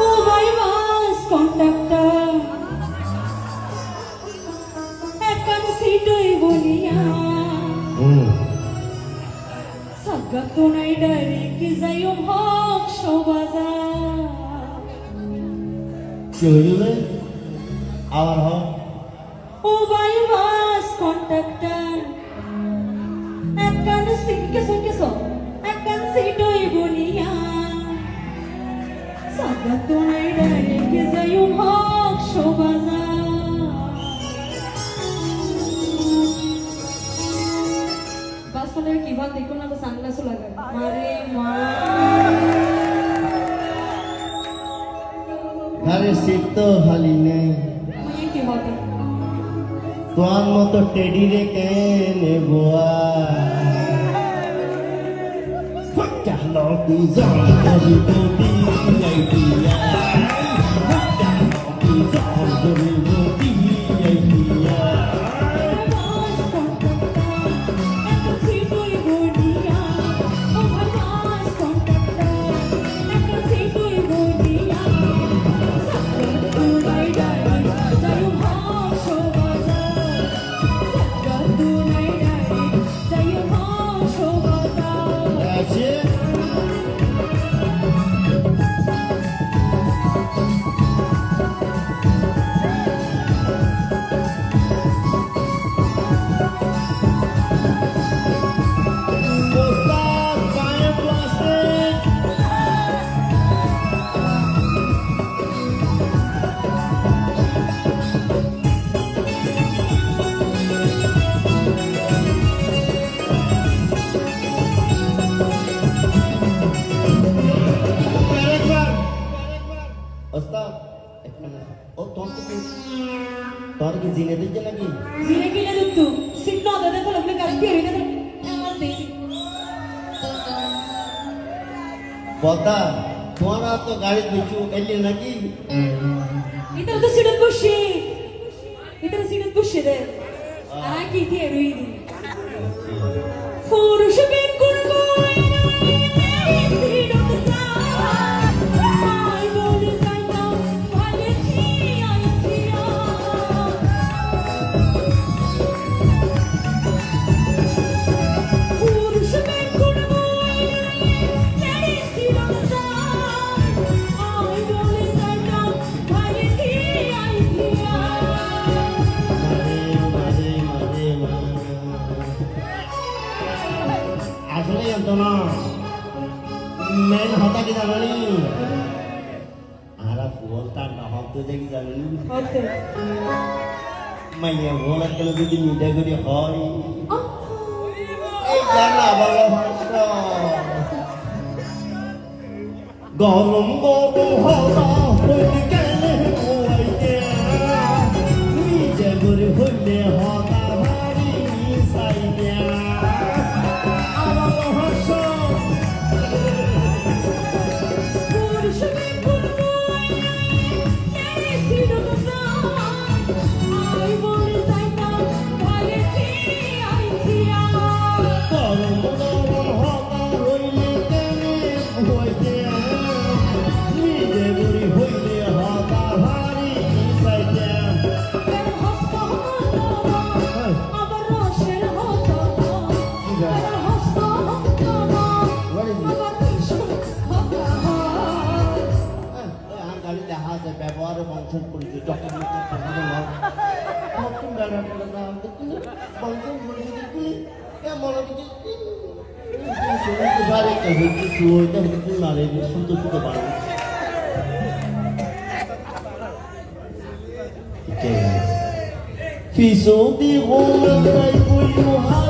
ও ভাই বাস কন্ডাক্টর একান সিটই বলিয়া। হুম। সাগাত নাই ডাইরেক্ট যাইও হক সবাজার কি হইল রে? আবার হ। ও ভাই বাস কন্ডাক্টর একান সিট কেসো কেসো একান সিটই বলিয়া সাগাত নাই ডাইরেক্ট যাইও হক সবাজার বাসনের কি ভাত দেখো না তো সানগ্লাসও লাগায় মারে মা আরে তো খালি নেই তোমার মতো টেডি রে কেনে বোয়া চালো কি জানি বদি আইডিয়া চালো কি জানি বদি আইডিয়া ও তোর কি তোর কি জিনে দিচ্ছে নাকি? জিরে কিনে দিতু সিট না দাদা তো লাগলে গাড়ি দিয়ে রেখে আমার তোমার তো গাড়ি দিচ্ছু এলি নাকি? ইতার তো সিটত বসে। ইতার সিটত বসে রে আর কি দিয়ে রুই দি পুরুষ বের না মেন হতা কি জানি? আরা ফুল তার না হত দেখি জানি। মাইয়া ভোলা কেন যদি মিঠা করে হয়। এই জানা ভালোবাসা গরম গরম হতা ব্যবহার বংশন করেছে যখন নতুন বেড়া বলে না বংশন করেছে দেখি কেমন পারে কিছু ওইটা হচ্ছে নারে শুনতে শুনতে পারে Fiz de Roma, daí fui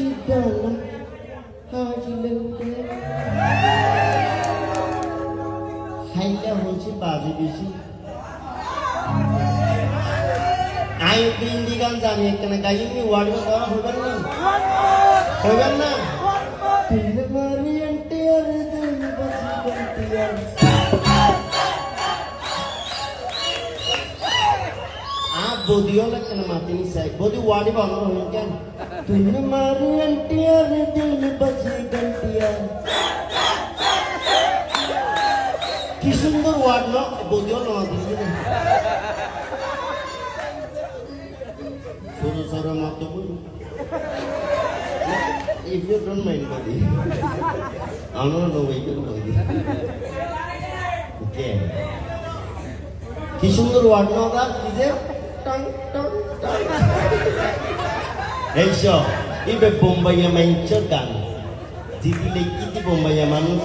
Bella, how you look good. Hello, who's your Bobby Bishop? আমি হিন্দি গান জানি এখানে গাইলে আমি ওয়ার্ড গান হবেন না হবেন না তিন মারি এনটিআর দিন বাজি কন্টিআর আ বদিও লাগছে না মাতিনি সাই বদি ওয়ার্ড বানানো হইল কেন तुझे मारी अंटिया रे दिल बजी घंटिया কি সুন্দর ওয়ার্ড না বোঝো না ছোট ছোট মতো if you don't mind, buddy. I don't know where you can go. Okay. কি সুন্দর ওয়ার্ড না কি যে টং টং টং এই সব ইবে বোম্বাইয়া মাইঞ্চর গান। দিদি লিখতে বোম্বাইয়া মানুষ।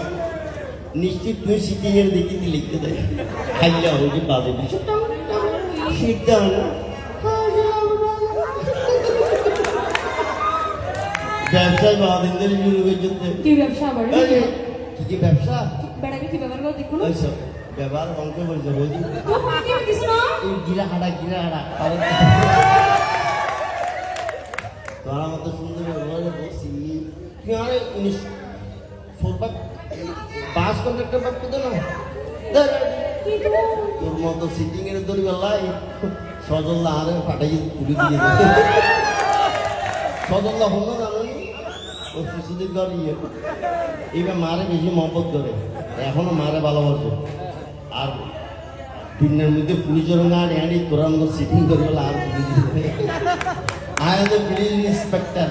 নিশ্চিত তুই সিটিং এর দিকে দি লিখতে দেয়। খাইলে হবে বাজে কিছু শীত দাও না। ব্যবসায় বাদিন ধরে শুরু করছে কি ব্যবসা আমার কি কি ব্যবসা? বেড়াকে কি ব্যবহার করো দেখুন। ওই ব্যবহার অঙ্ক বলছে এই গিরা হাঁটা গিরা হাঁটা তোমার মতো সুন্দর বসি আরে উনিশ কন্ট্রাক্টর বাপ তো না? তোর মতো সিটিং এর দড়ি বেলায় আরে পাঠাই তুলে দিয়ে সজল্লা হলো জানো? ও শিশুদের ঘর ইয়ে এইবার মারে বেশি মহব্বত করে, এখনও মারে ভালোবাসে। আর দিনের মধ্যে পুলিশের গান এনে তোরা মতো সিটিং করে আর আয় তো পুলিশ ইন্সপেক্টর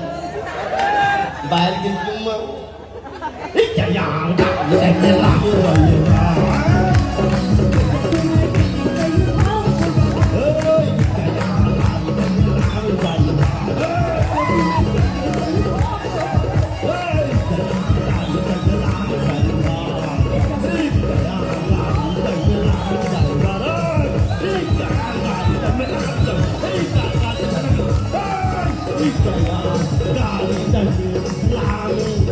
Tidak, tidak.